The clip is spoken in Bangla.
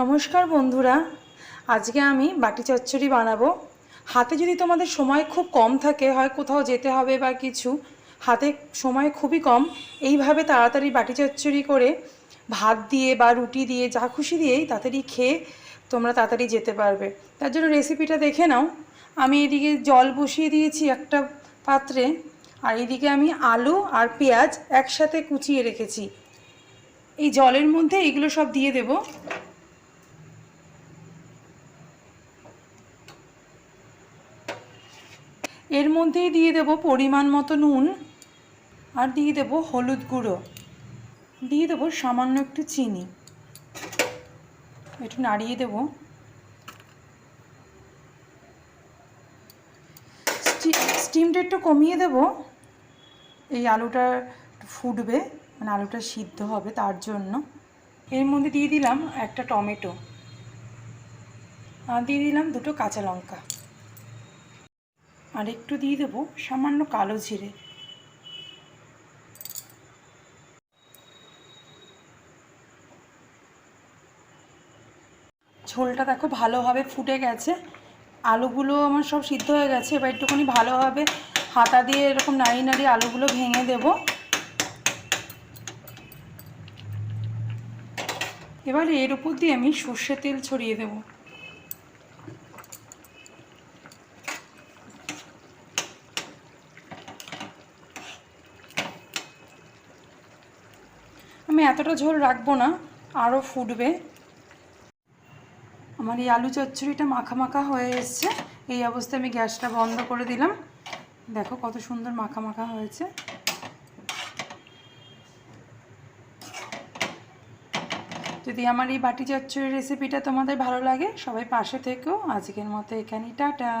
নমস্কার বন্ধুরা। আজকে আমি বাটি চচ্চড়ি বানাবো। হাতে যদি তোমাদের সময় খুব কম থাকে, হয় কোথাও যেতে হবে বা কিছু, হাতে সময় খুবই কম, এইভাবে তাড়াতাড়ি বাটি চচ্চড়ি করে ভাত দিয়ে বা রুটি দিয়ে, যা খুশি দিয়েই তাড়াতাড়ি খেয়ে তোমরা তাড়াতাড়ি যেতে পারবে। তার জন্য রেসিপিটা দেখে নাও। আমি এদিকে জল বসিয়ে দিয়েছি একটা পাত্রে। আর এদিকে আমি আলু আর পেঁয়াজ একসাথে কুচিয়ে রেখেছি। এই জলের মধ্যে এগুলো সব দিয়ে দেবো। এর মধ্যেই দিয়ে দেব পরিমাণ মতো নুন আর দিয়ে দেব হলুদ গুঁড়ো। দিয়ে দেবো সামান্য একটু চিনি। একটু নাড়িয়ে দেব। স্টিমটা একটু কমিয়ে দেব। এই আলুটা ফুটবে মানে আলুটা সিদ্ধ হবে তার জন্য। এর মধ্যে দিয়ে দিলাম একটা টমেটো। আর দিয়ে দিলাম দুটো কাঁচা লঙ্কা। আর একটু দিয়ে দেবো সামান্য কালো জিরে। ঝোলটা দেখো ভালোভাবে ফুটে গেছে। আলুগুলো আমার সব সিদ্ধ হয়ে গেছে, এবার একটুখানি ভালোভাবে হাতা দিয়ে এরকম নাড়িয়ে নাড়িয়ে আলুগুলো ভেঙে দেব। এবার এর উপর দিয়ে আমি সর্ষে তেল ছড়িয়ে দেবো। আমি এতটা ঝোল রাখব না আরও ফুটবে। আমার এই আলু চচ্চড়িটা মাখা মাখা হয়ে এসছে। এই অবস্থায় আমি গ্যাসটা বন্ধ করে দিলাম। দেখো কত সুন্দর মাখা মাখা হয়েছে। যদি আমার এই বাটি চচ্চড়ি রেসিপিটা তোমাদের ভালো লাগে, সবাই পাশে থেকেও আজকের মতো এখানেই, টাটা।